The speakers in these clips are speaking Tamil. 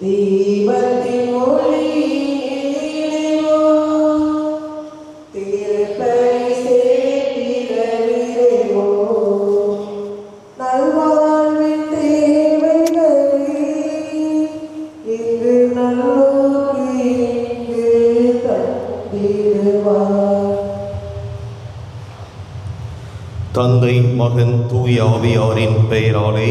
தீபத்தின் ஒளியினிலேவோ திருப்பலி சேர்த்திட நல்வாழ்வின் தேவைகளே இங்கு நல்லோர்க்கு இங்கு தந்திடுவார். தந்தை மகன் தூய ஆவியாரின் பெயராலே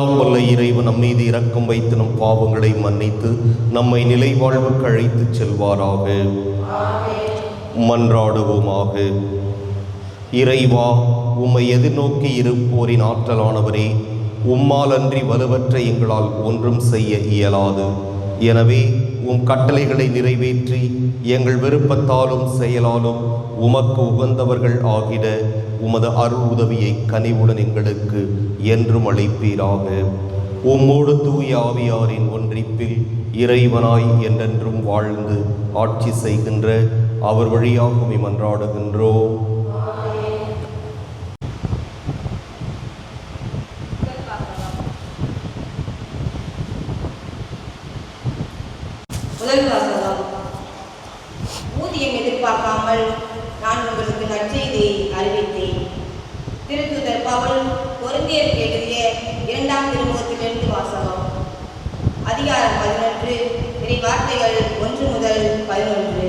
எல்லாம் வல்ல இறைவன் நம் மீது இரக்கம் வைத்து நம் பாவங்களை மன்னித்து நம்மை நிலை வாழ்வுக்கு அழைத்துச் செல்வாராக. மன்றாடுவோமாக. இறைவா உம்மை எதிர்நோக்கி இருப்போரின் ஆற்றலானவரே உம்மால் அன்றி வலுவற்ற எங்களால் ஒன்றும் செய்ய இயலாது. எனவே உம் கட்டளைகளை நிறைவேற்றி எங்கள் விருப்பத்தாலும் செயலாலும் உமக்கு உகந்தவர்கள் ஆகிட உமது அருள் உதவியை கனிவுடன் எங்களுக்கு என்றும் அளிப்பீராக. உம்மோடு தூய ஆவியாரின் ஒன்றிப்பில் இறைவனாய் என்றென்றும் வாழ்ந்து ஆட்சி செய்கின்ற அவர் வழியாக மன்றாடுகின்றோம் முதல் வாசகம் ஊதியம் எதிர்பார்க்காமல் நான் உங்களுக்கு நற்செய்தியை அறிவித்தேன் திருத்துதர் பவுல் பொருந்தியருக்கு எழுதிய இரண்டாம் திருமுகத்திலிருந்து வாசகம் அதிகாரம் பதினொன்று இறை வார்த்தைகள் ஒன்று முதல் பதினொன்று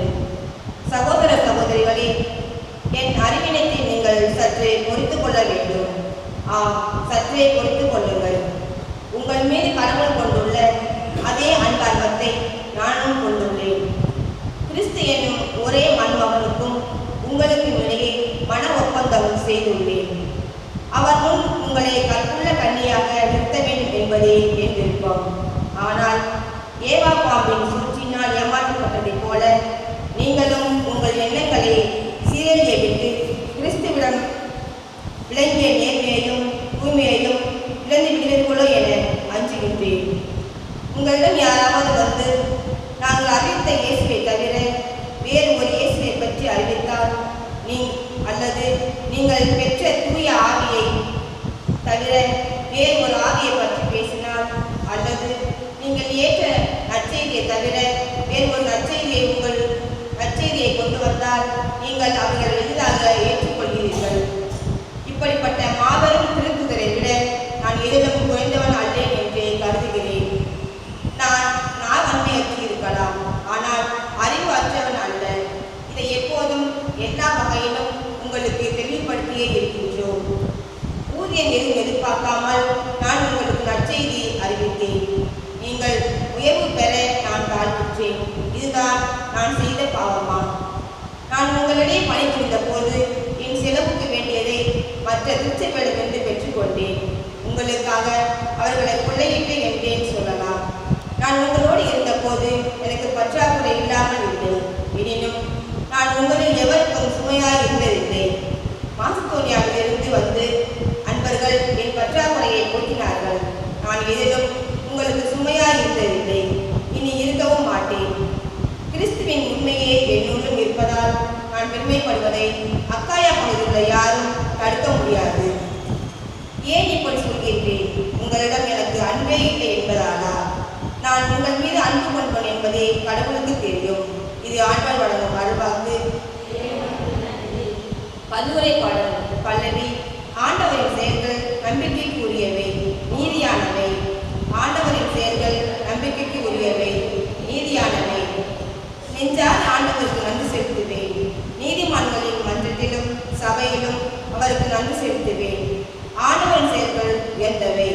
சகோதர சகோதரிகளே என் அறிவினத்தை நீங்கள் சற்றே கொள்ள வேண்டும் ஆம் சற்றே பொறுத்து கொள்ளுங்கள் உங்கள் மீது கடவுள் கொண்டுள்ள அதே அன்பார்வத்தை நானும் கொண்டுள்ளேன். கிறிஸ்து என்னும் ஒரே மண்மகனுக்கும் உங்களுக்கு இடையே மன ஒப்பந்தம் செய்துள்ளேன். அவர் முன் உங்களை கற்புள்ள கண்ணியாக நிறுத்த வேண்டும் என்பதே என் விருப்பம். ஆனால் ஏவா பாம்பின் சூழ்ச்சியினால் ஏமாற்றப்பட்டதைப் போல நீங்களும் உங்கள் எண்ணங்களை விளங்கிய நேர்மையையும் தூய்மையையும் இழந்துவிடுவீர்களோ என அஞ்சுகின்றேன். உங்களிடம் யாராவது வந்து நாங்கள் அறிவித்த இயேசுவை தவிர வேறு ஒரு இயேசுவை பற்றி அறிவித்தால் நீ அல்லது நீங்கள் பெற்ற தூய ஆவியை தவிர வேறு ஒரு ஆவியை பற்றி பேசினால் அல்லது நீங்கள் ஏற்ற நற்செய்தியை தவிர வேறு ஒரு நற்செய்தியை உங்கள் நற்செய்தியை கொண்டு வந்தால் நீங்கள் அவர்கள் எளிதாக ஏற்றுக்கொள்கிறீர்கள் இப்படிப்பட்ட மாபெரும் திருத்துதரை விட நான் எதிலும் குறைந்தவன் அல்லேன் என்றே கருதுகிறேன் நான் நான் நன்மையற்று இருக்கலாம் ஆனால் அறிவு அற்றவன் அல்ல இதை எப்போதும் எல்லா வகையிலும் உங்களுக்கு தெளிவுபடுத்தியே இருக்கின்றோம் பார்க்காமல் எதிர்பார்க்காமல் நான் உங்களுக்கு நற்செய்தி அறிவித்தேன். நீங்கள் உயர்வு பெற நான் தாழ்த்துற்றேன் இதுதான் நான் செய்த பாவமா? நான் உங்களிடையே பணிபுரிந்த போது என் செலவுக்கு வேண்டியதை மற்ற திருச்சபையிடமிருந்து பெற்றுக்கொண்டேன். உங்களுக்காக அவர்களை கொள்ளையிட்டு என்றேன் சொல்லலாம். நான் உங்களோடு இருந்தபோது எனக்கு பற்றாக்குறை இல்லாமல் இல்லை எனினும் நான் உங்களில் எவருக்கும் சுமையாக இருந்ததில்லை. நான் எதிலும் உங்களுக்கு சுமையாய் இருந்ததில்லை. இனி இருக்கவும் மாட்டேன். கிறிஸ்துவின் உண்மையே என்னுள்ளும் இருப்பதால் நான் பெருமைப்படுவதை அக்காயா பகுதியில் யாரும் தடுக்க முடியாது. ஏன் இப்படி சொல்கின்றேன்? உங்களிடம் எனக்கு அன்பே இல்லை என்பதாலா? நான் உங்கள் மீது அன்பு கொண்டவன் என்பதே கடவுளுக்கு தெரியும். இது ஆண்டாள் வழங்கும் அருள்வாக்கு. பல்லுரை பாடல். பல்லவி ஆண்டவரின் செயல்கள் நம்பிக்கை உரியவை நீதியானவை ஆண்டவரின் செயல்கள் நம்பிக்கைக்கு உரியவை நீதியானவை நெஞ்சால் ஆண்டவருக்கு நன்றி செலுத்துவேன். நீதிமான்களின் மன்றத்திலும் சபையிலும் அவருக்கு நன்றி செலுத்துவேன். ஆண்டவன் செயல்கள் உயர்ந்தவை.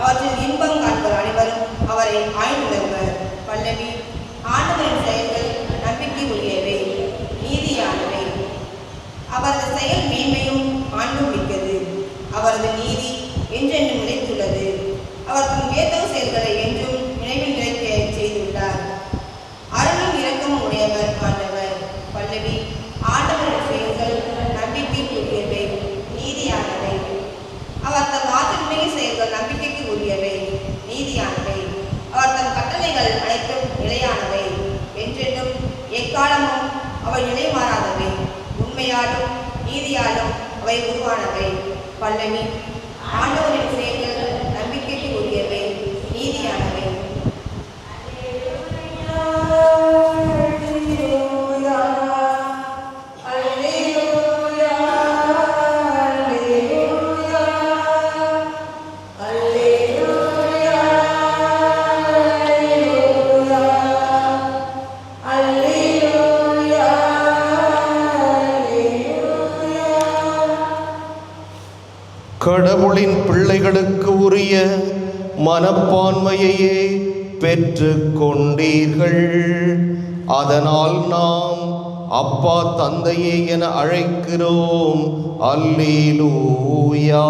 அவற்றில் இன்பம் காண்பர் அனைவரும் அவரை ஆய்ந்துள்ளவர் பல்லவி ஆண்டவரின் செயல்கள் நம்பிக்கை உரியவை நீதியானவை. அவரது செயல் மேன்மையும் ஆண்டும் மிக்கது அவரது நீதி என்றென்றும் நிலைத்துள்ளது அவர் தம் வேதக செயல்களை என்றும் நினைவில் நிலைக்க செய்துள்ளார் அருளும் இரக்கமும் உடையவர் ஆண்டவர் பல்லவி ஆண்டவரின் செயல்கள் நம்பிக்கைக்கு உரியவை நீதியானவை அவர் தம் ஆற்றல்மிகு செயல்கள் நம்பிக்கைக்கு உரியவை நீதியானவை அவர் தம் கட்டளைகள் அனைத்தும் நிலையானவை என்றென்றும் எக்காலமும் அவை நிலை மாறாதவை உண்மையாலும் நீதியாலும் அவை உருவானவை. பல்லவி ஆண்டவரின் செயல்கள் கடவுளின் பிள்ளைகளுக்கு உரிய மனப்பான்மையையே பெற்று கொண்டீர்கள் அதனால் நாம் அப்பா தந்தையே என அழைக்கிறோம். அல்லேலூயா.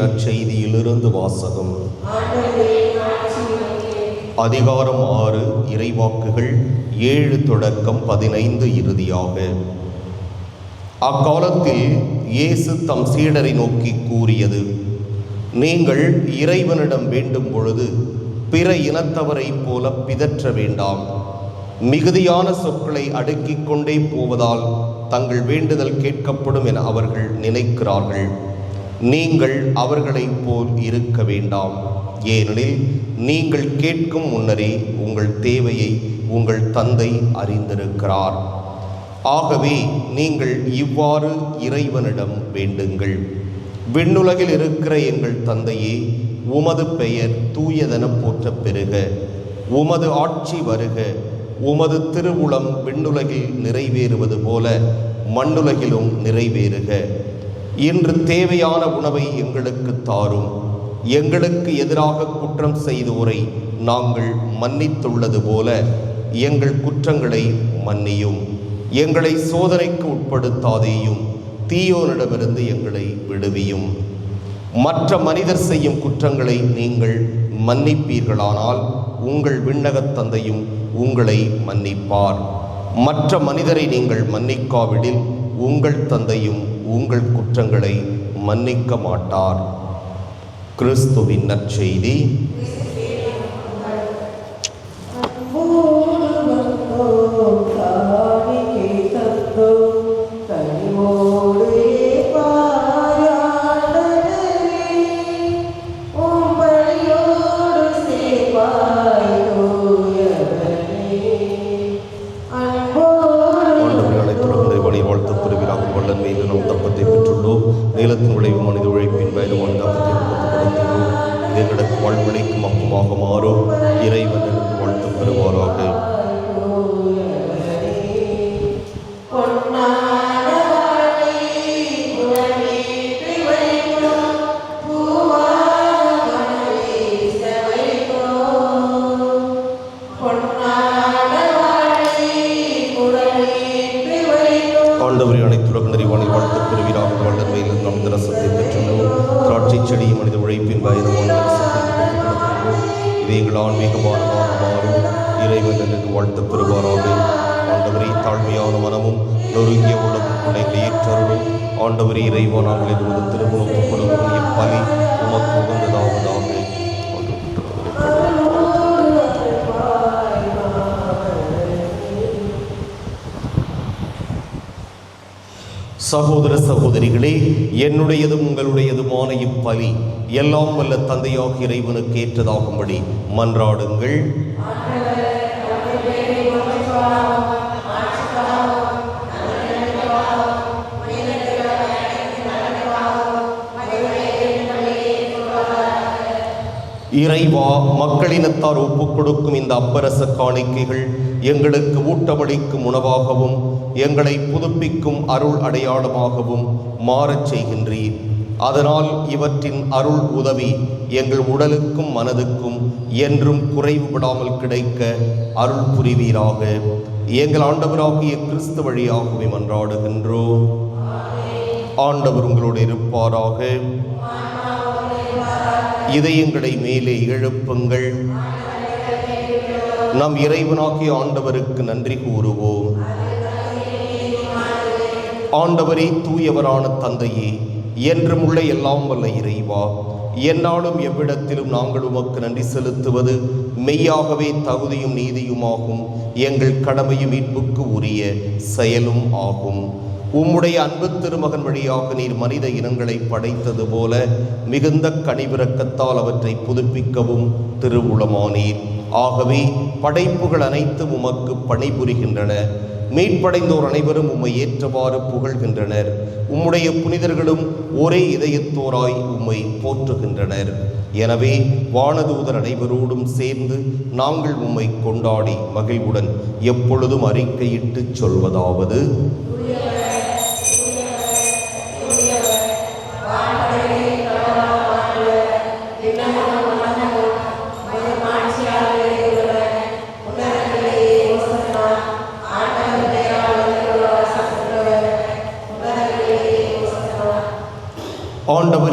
நற்செய்தியிலிருந்து வாசகம். அதிகாரம் ஆறு இறைவாக்குகள் ஏழு தொடக்கம் பதினைந்து இறுதியாக. அக்காலத்தில் இயேசு தம் சீடரை நோக்கி கூறியது நீங்கள் இறைவனிடம் வேண்டும் பொழுது பிற இனத்தவரைப் போல பிதற்ற வேண்டாம். மிகுதியான சொற்களை அடுக்கிக் கொண்டே போவதால் தங்கள் வேண்டுதல் கேட்கப்படும் என அவர்கள் நினைக்கிறார்கள். நீங்கள் அவர்களைப் போல் இருக்க வேண்டாம். ஏனெனில் நீங்கள் கேட்கும் முன்னரே உங்கள் தேவையை உங்கள் தந்தை அறிந்திருக்கிறார். ஆகவே நீங்கள் இவ்வாறு இறைவனிடம் வேண்டுங்கள். விண்ணுலகில் இருக்கிற எங்கள் தந்தையே உமது பெயர் தூயதென போற்றப் பெறுக உமது ஆட்சி வருக. உமது திருவுளம் விண்ணுலகில் நிறைவேறுவது போல மண்ணுலகிலும் நிறைவேறுக. இன்று தேவையான உணவை எங்களுக்கு தாரும். எங்களுக்கு எதிராக குற்றம் செய்தோரை நாங்கள் மன்னித்துள்ளது போல எங்கள் குற்றங்களை மன்னியும். எங்களை சோதனைக்கு உட்படுத்தாதேயும் தீயோனிடமிருந்து எங்களை விடுவியும். மற்ற மனிதர் செய்யும் குற்றங்களை நீங்கள் மன்னிப்பீர்களானால் உங்கள் விண்ணகத் தந்தையும் உங்களை மன்னிப்பார். மற்ற மனிதரை நீங்கள் மன்னிக்காவிடில் உங்கள் தந்தையும் உங்கள் குற்றங்களை மன்னிக்க மாட்டார். கிறிஸ்துவின் நற்செய்தி. ஆண்டவரே இறைவா நாங்கள் ஒரு திருமணம் கொடுக்கும் இப்பணி உமக்கு உகந்ததாவதாக சகோதர சகோதரிகளே என்னுடையதும் உங்களுடையதுமான இப்பலி எல்லாம் வல்ல தந்தையாக இறைவனுக்கு ஏற்றதாகும்படி மன்றாடுங்கள். இறைவா மக்களினத்தார் ஒப்புக் கொடுக்கும் இந்த அப்பரச காணிக்கைகள் எங்களுக்கு ஊட்டமளிக்கும் உணவாகவும் எங்களை புதுப்பிக்கும் அருள் அடையாளமாகவும் மாறச் செய்கின்றீர். அதனால் இவற்றின் அருள் உதவி எங்கள் உடலுக்கும் மனதுக்கும் என்றும் குறைவுபடாமல் கிடைக்க அருள் புரிவீராக. எங்கள் ஆண்டவராகிய கிறிஸ்து வழியாகவே மன்றாடுகின்றோம். ஆண்டவர் உங்களோடு இருப்பாராக. இதயங்களை மேலே எழுப்புங்கள். நம் இறைவனாகிய ஆண்டவருக்கு நன்றி கூறுவோம். ஆண்டவரே தூயவரான தந்தையே என்றும் உள்ள எல்லாம் வல்ல இறைவா என்னாலும் எவ்விடத்திலும் நாங்கள் உமக்கு நன்றி செலுத்துவது மெய்யாகவே தகுதியும் நீதியுமாகும். எங்கள் கடமையும் மீட்புக்கு உரிய செயலும் ஆகும். உம்முடைய அன்பு திருமகன் வழியாக நீர் மனித இனங்களை படைத்தது போல மிகுந்த கனிவிறக்கத்தால் அவற்றை புதுப்பிக்கவும் திருவுளமானீர். ஆகவே படைப்புகள் அனைத்தும் உமக்கு பணிபுரிகின்றன. மீட்படைந்தோர் அனைவரும் உம்மை ஏற்றவாறு புகழ்கின்றனர். உம்முடைய புனிதர்களும் ஒரே இதயத்தோராய் உம்மை போற்றுகின்றனர். எனவே வானதூதர் அனைவரோடும் சேர்ந்து நாங்கள் உம்மை கொண்டாடி மகிழ்வுடன் எப்பொழுதும் அறிக்கையிட்டுச் சொல்வதாவது.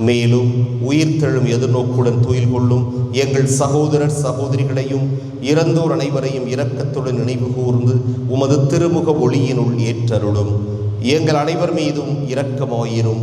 மேலும் உயிர்த்தெழும் எதிர்நோக்குடன் துயில் கொள்ளும் எங்கள் சகோதரர் சகோதரிகளையும் இறந்தோர் அனைவரையும் இரக்கத்துடன் நினைவு கூர்ந்து உமது திருமுக ஒளியினுள் ஏற்றருளும். எங்கள் அனைவர் மீதும் இரக்கமாயிரும்.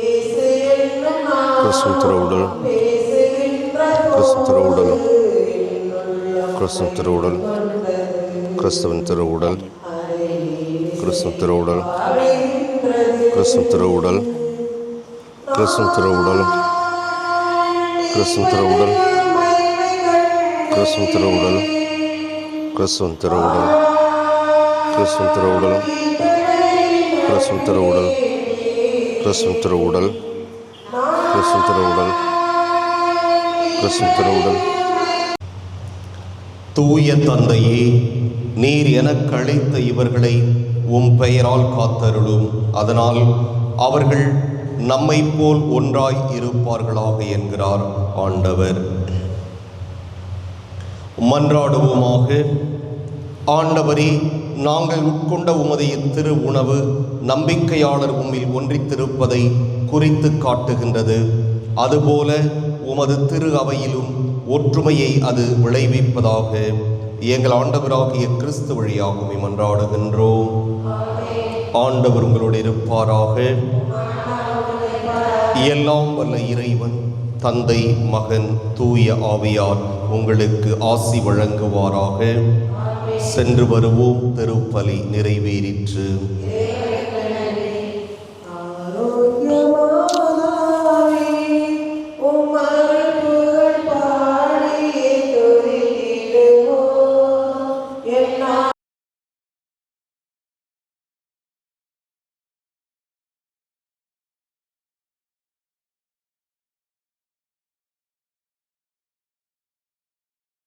ക്രിസ്തു തിരുവിടലും ക്രിസ്തു തിരുവിടലും ക്രിസ്തു തിരുവിടൽ ക്രിസ്തുവിൻ തിരുവിടൽ ക്രിസ്തു തിരുവിടൽ ക്രിസ്തു തിരുവിടൽ ക്രിസ്തു തിരുവിടലും ക്രിസ്തു തിരുവിടൽ ക്രിസ്തു തിരുവിടലും ക്രിസ്തു തിരുവിടലും ക്രിസ്തു തിരുവിടലും ക്രിസ്തു തിരുവിടലും ക്രിസ്തു തിരുവിടൽ கிறிஸ்துவின் திருவுடல் கிறிஸ்துவின் திருவுடல் தூய தந்தையே நீர் எனக்கு அளித்த இவர்களை உம் பெயரால் காத்தருளும். அதனால் அவர்கள் நம்மை போல் ஒன்றாய் இருப்பார்களாக என்கிறார் ஆண்டவர். மன்றாடுவோமாக ஆண்டவரே நாங்கள் உட்கொண்ட உமது திரு உணவு நம்பிக்கையாளர் உம்மில் ஒன்றித்திருப்பதை குறித்து காட்டுகின்றது. அதுபோல உமது திரு அவையிலும் ஒற்றுமையை அது விளைவிப்பதாக எங்கள் ஆண்டவராகிய கிறிஸ்து வழியாகவும் மன்றாடுகின்றோம் ஆண்டவர் உங்களோடு இருப்பாராக. எல்லாம் வல்ல இறைவன் தந்தை மகன் தூய ஆவியார் உங்களுக்கு ஆசி வழங்குவாராக. சென்று வருவோம் திருப்பலி நிறைவேறிற்று.